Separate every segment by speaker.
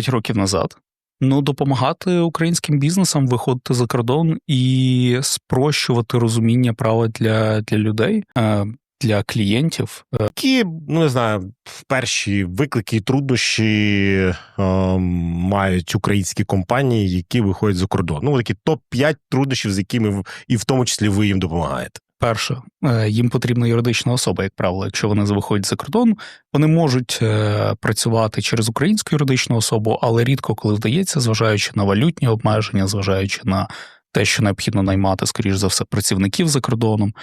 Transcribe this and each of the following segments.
Speaker 1: 5 років назад. Ну, допомагати українським бізнесам виходити за кордон і спрощувати розуміння права для, для людей, е, для клієнтів. Е,
Speaker 2: Які, ну не знаю, перші виклики і труднощі е, мають українські компанії, які виходять за кордон. Ну, такі топ-5 труднощів, з якими і в тому числі ви їм допомагаєте.
Speaker 1: Перше, е, їм потрібна юридична особа, як правило. Якщо вони виходять за кордон, вони можуть е, працювати через українську юридичну особу, але рідко коли вдається, зважаючи на валютні обмеження, зважаючи на те, що необхідно наймати, скоріш за все, працівників за кордоном.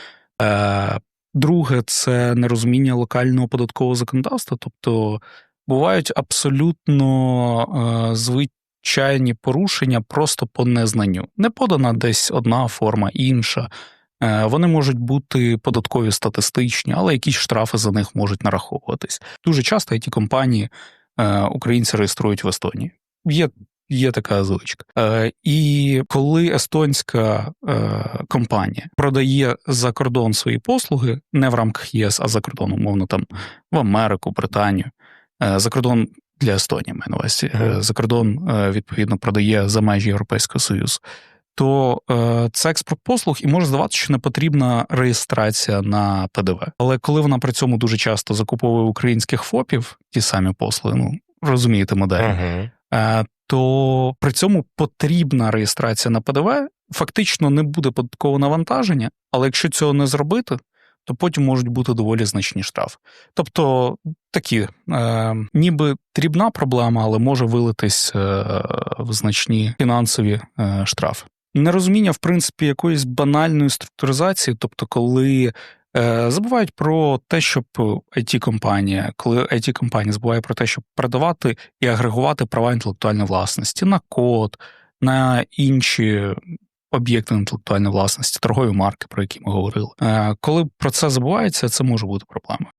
Speaker 1: Е, Друге, це нерозуміння локального податкового законодавства. Тобто бувають абсолютно звичайні порушення просто по незнанню. Не подана десь одна форма, інша. Е, Вони можуть бути податкові статистичні, але якісь штрафи за них можуть нараховуватись. Дуже часто ті компанії е, українці реєструють в Естонії. Є, є така звичка. Е, І коли естонська компанія продає за кордон свої послуги, не в рамках ЄС, а за кордон, умовно, там в Америку, Британію, за кордон для Естонії, маю на увазі, е,
Speaker 2: Мгм.
Speaker 1: за кордон відповідно продає за межі Європейського Союзу то е, це експорт послуг, і може здаватися, що не потрібна реєстрація на ПДВ. Але коли вона при цьому дуже часто закуповує українських ФОПів, ті самі послуги, ну розумієте модель, е, то при цьому потрібна реєстрація на ПДВ. Фактично не буде податкового навантаження, але якщо цього не зробити, то потім можуть бути доволі значні штрафи. Тобто такі, е, ніби дрібна проблема, але може вилитись е, в значні фінансові е, штрафи. Нерозуміння, в принципі, якоїсь банальної структуризації, тобто, коли е, забувають про те, щоб it компанія коли it компанія забуває про те, щоб продавати і агрегувати права інтелектуальної власності на код, на інші об'єкти інтелектуальної власності, торгові марки, про які ми говорили. Е, коли про це забувається, це може бути проблемою.